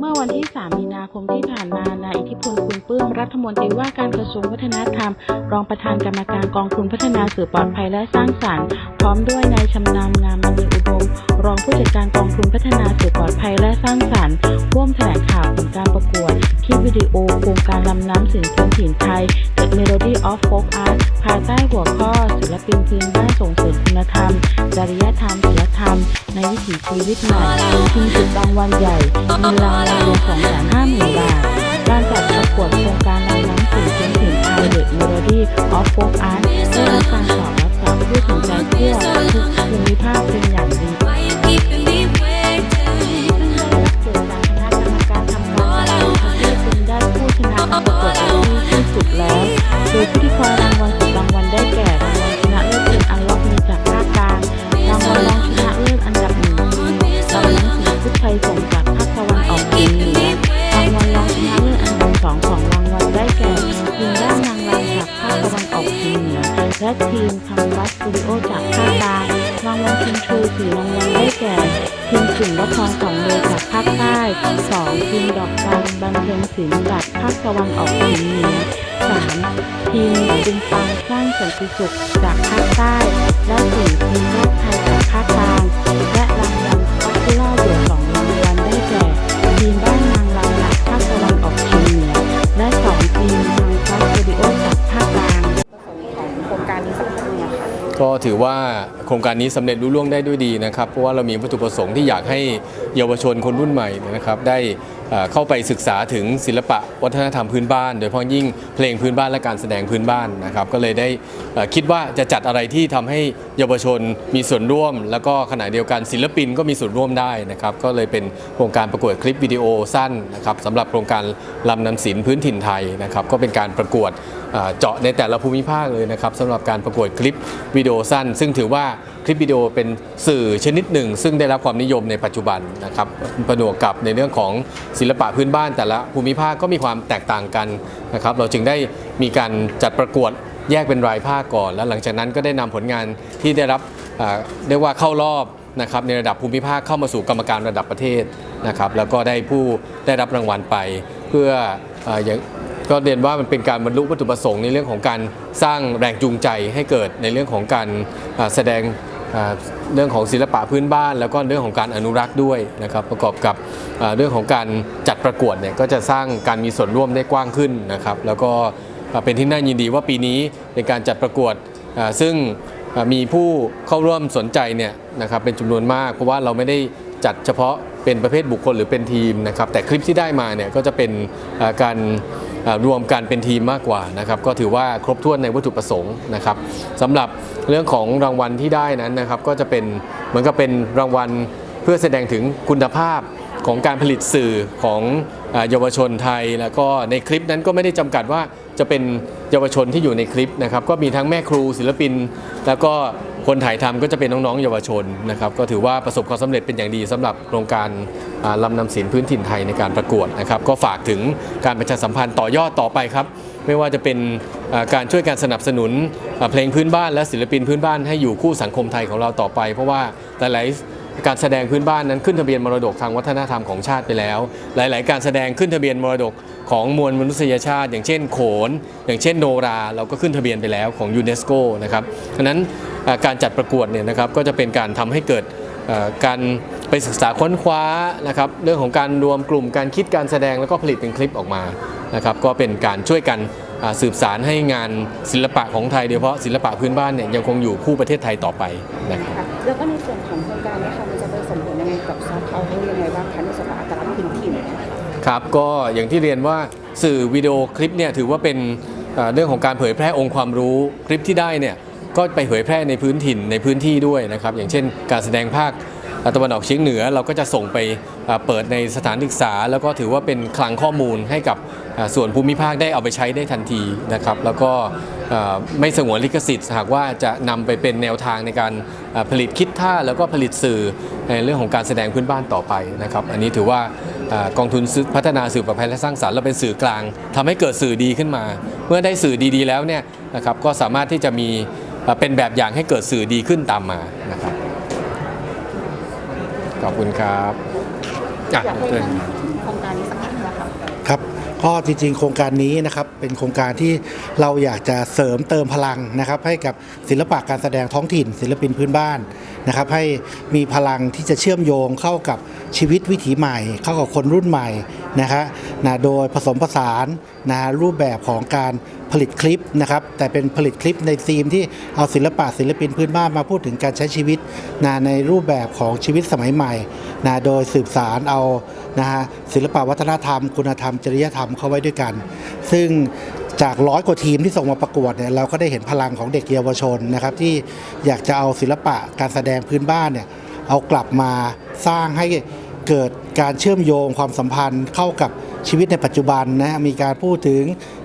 เมื่อวันที่ 3 มีนาคมที่ผ่านมานายอิทธิพลคุณปื้มรัฐมนตรีว่าการกระทรวงวัฒนธรรม รองประธานกรรมการกองทุนพัฒนาสื่อปลอดภัยและสร้างสรรค์ พร้อมด้วยนายชำนาญงามมณีอุดม รองผู้จัดการกองทุนพัฒนาสื่อปลอดภัยและสร้างสรรค์ ร่วมแถลงข่าวผลการประกวดคลิปวิดีโอโครงการลำน้ำสินพื้นถิ่นไทย The Melody of Folk Art ภายใต้หัวข้อศิลปินพื้นบ้านส่งเสริมคุณธรรม ชีวิตใหม่ชิงจุดรางวัลใหญ่เงินรางวัลรวม250,000บาทการจัดประกวดโครงการลำน้ำสินพื้นถิ่นไทย The Melody of Folk Art ได้รับการตอบรับจากผู้สนใจทั่วทุกภูมิภาคเป็นอย่างดี Why you keeping me waiting? เกิ สตูดิโอจากภาคกลางรางวัลชิงชูสี่รางวัลได้แก่ทีมสิงห์ละครสองเดยจากภาคใต้สองทีมดอกจันบันเทิงศิลป์จากภาคตะวันออกเฉียงเหนือสามทีมปุงปังสร้างสันติสุขจากภาคใต้และสี่ทีมโลกไทย ก็ถือว่าโครงการนี้สำเร็จรุ่ล่วงได้ด้วยดีนะครับ เพราะว่าเรามีวัตถุประสงค์ที่อยากให้เยาวชนคนรุ่นใหม่นะครับ ได้เข้าไปศึกษาถึงศิลปะวัฒนธรรมพื้นบ้าน โดยเฉพาะยิ่งเพลงพื้นบ้านและการแสดงพื้นบ้านนะครับ ก็เลยได้คิดว่าจะจัดอะไรที่ทำให้เยาวชนมีส่วนร่วม แล้วก็ขณะเดียวกันศิลปินก็มีส่วนร่วมได้นะครับ ก็เลยเป็นโครงการประกวดคลิปวิดีโอสั้นนะครับสำหรับโครงการลำนำศิลป์พื้นถิ่นไทยนะครับ ก็เป็นการประกวดเจาะในแต่ละภูมิภาคเลยนะครับสำหรับการประกวดคลิปวิดีโอสั้น ซึ่งถือว่าคลิปวิดีโอเป็นสื่อชนิดหนึ่ง ซึ่งได้รับความนิยมในปัจจุบันนะครับประนวกกับในเรื่องของศิลปะพื้นบ้านแต่ละภูมิภาคก็มีความแตกต่างกันนะครับเราจึงได้มีการจัดประกวดแยกเป็นรายภาคก่อน แล้วหลังจากนั้นก็ได้นำผลงานที่ได้รับเรียกว่าเข้ารอบนะครับในระดับภูมิภาคเข้ามาสู่กรรมการระดับประเทศนะครับแล้วก็ได้ผู้ได้รับรางวัลไปเพื่ออ ก็เรียนว่ามันเป็นการบรรลุวัตถุประสงค์ในเรื่องของการสร้างแรงจูงใจให้เกิดในเรื่องของการแสดงเรื่องของศิลปะพื้นบ้าน แล้วก็เรื่องของการอนุรักษ์ด้วยนะครับประกอบกับเรื่องของการจัดประกวดเนี่ยก็จะสร้างการมีส่วนร่วมได้กว้างขึ้นนะครับแล้วก็เป็นที่น่ายินดีว่าปีนี้ในการจัดประกวดซึ่งมีผู้เข้าร่วมสนใจเนี่ยนะครับเป็นจำนวนมากเพราะว่าเราไม่ได้จัดเฉพาะเป็นประเภทบุคคลหรือเป็นทีมนะครับแต่คลิปที่ได้มาเนี่ยก็จะเป็นการ รวมกันเป็นทีมมากกว่านะครับก็ถือว่าครบถ้วนในวัตถุประสงค์นะครับสำหรับเรื่องของรางวัลที่ได้นั้นนะครับก็จะเป็นเหมือนกับเป็นรางวัลเพื่อแสดงถึงคุณภาพของการผลิตสื่อของเยาวชนไทย แล้วก็ในคลิปนั้นก็ไม่ได้จำกัดว่าจะเป็นเยาวชนที่อยู่ในคลิปนะครับก็มีทั้งแม่ครูศิลปิน แล้วก็ คนถ่ายทำก็จะเป็นน้องๆเยาวชนนะครับก็ถือว่าประสบความสำเร็จเป็นอย่างดีสำหรับโครงการลำลำนำศิลป์พื้นถิ่นไทยในการประกวดนะครับก็ฝากถึงการประชาสัมพันธ์ต่อยอดต่อไปครับไม่ว่าจะเป็นการช่วยการสนับสนุนเพลงพื้นบ้านและศิลปินพื้นบ้านให้อยู่คู่สังคมไทยของเราต่อไป เพราะว่าหลายๆ การแสดงพื้นบ้านนั้นขึ้นทะเบียนมรดกทางวัฒนธรรมของชาติไปแล้ว หลาย ๆ การแสดงขึ้นทะเบียนมรดกของมวลมนุษยชาติ อย่างเช่นโขน อย่างเช่นโนรา เราก็ขึ้นทะเบียนไปแล้วของยูเนสโกนะครับฉะนั้นการจัดประกวดเนี่ยนะครับก็จะเป็นการทำให้เกิดการไปศึกษาค้นคว้านะครับเรื่องของการรวมกลุ่มการคิดการแสดงแล้วก็ผลิตเป็นคลิปออกมานะครับก็เป็นการช่วยกันสืบสารให้งานศิลปะของไทยโดยเฉพาะศิลปะพื้นบ้านเนี่ยยังคงอยู่คู่ประเทศไทยต่อไปนะครับ แล้วก็ในส่วนของโครงการนี้ค่ะมันจะไปส่งผลยังไงกับซอฟต์พาวเวอร์ยังไงบ้างคะในส่วนของอัตลักษณ์พื้นถิ่นครับก็อย่างที่เรียนว่าสื่อวิดีโอคลิปเนี่ยถือว่าเป็นเอ่อเรื่องของการเผยแพร่องค์ความรู้คลิปที่ได้เนี่ยก็ไปเผยแพร่ในพื้นถิ่นในพื้นที่ด้วยนะครับอย่างเช่น การแสดงภาค ตะวันออกเฉียงเหนือเราก็จะส่งไปเปิดในสถานศึกษา แล้วก็ถือว่าเป็นคลังข้อมูลให้กับส่วนภูมิภาคได้เอาไปใช้ได้ทันทีนะครับ แล้วก็ไม่สงวนลิขสิทธิ์ หากว่าจะนำไปเป็นแนวทางในการผลิตคิดท่าแล้วก็ผลิตสื่อในเรื่องของการแสดงพื้นบ้านต่อไปนะครับ อันนี้ถือว่ากองทุนพัฒนาสื่อประภัยและสร้างสรรค์เราเป็นสื่อกลางทำให้เกิดสื่อดีขึ้นมา เมื่อได้สื่อดีๆแล้วเนี่ยนะครับก็สามารถที่จะมีเอ่อเป็นแบบอย่างให้เกิดสื่อดีขึ้นตามมานะครับ ขอบคุณครับอะอยากให้เชิญท่านโครงการ ก็จริงๆ โครงการนี้นะครับเป็นโครงการที่เราอยากจะเสริมเติมพลังนะครับให้กับศิลปะการแสดงท้องถิ่น ศิลปินพื้นบ้านนะครับให้มีพลังที่จะเชื่อมโยงเข้ากับชีวิตวิถีใหม่ เข้ากับคนรุ่นใหม่นะคะนะโดยผสมผสานนะรูปแบบของการผลิตคลิปนะครับแต่เป็นผลิตคลิปในธีมที่เอาศิลปะศิลปินพื้นบ้านมาพูดถึงการใช้ชีวิตนะในรูปแบบของชีวิตสมัยใหม่นะโดยสืบสารเอา นะฮะศิลปวัฒนธรรม คุณธรรม จริยธรรมเข้าไว้ด้วยกัน ซึ่งจากร้อยกว่าทีมที่ส่งมาประกวดเนี่ยเราก็ได้เห็นพลังของเด็กเยาวชนนะครับที่อยากจะเอาศิลปะการแสดงพื้นบ้านเนี่ยเอากลับมาสร้างให้เกิดการเชื่อมโยงความสัมพันธ์เข้ากับชีวิตในปัจจุบันนะมีการพูดถึง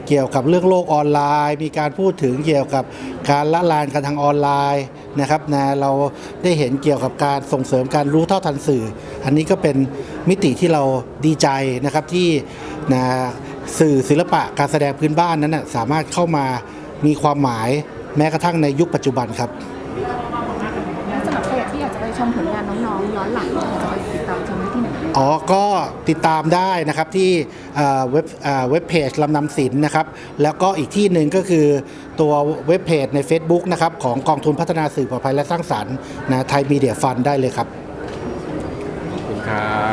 เกี่ยวกับเรื่องโลกออนไลน์ มีการพูดถึงเกี่ยวกับการละลานกันทางออนไลน์ นะครับนะเราได้เห็นเกี่ยวกับการส่งเสริมการรู้เท่าทันสื่อ อันนี้ก็เป็นมิติที่เราดีใจนะครับที่นะสื่อศิลปะการแสดงพื้นบ้านนั้นนะสามารถเข้ามามีความหมายแม้กระทั่งในยุคปัจจุบันครับสำหรับใครที่อยากจะไปชมผลงานน้องๆย้อนหลังจะไปติดตามชมได้ที่ไหน อ๋อ ก็ติดตามได้นะครับที่เว็บเว็บเพจลำนำสินนะครับ แล้วก็อีกที่หนึ่งก็คือตัวเว็บเพจใน Facebook นะครับของกองทุนพัฒนาสื่อปลอดภัยและสร้างสรรค์นะไทยมีเดียฟันได้เลยครับ ขอบคุณครับ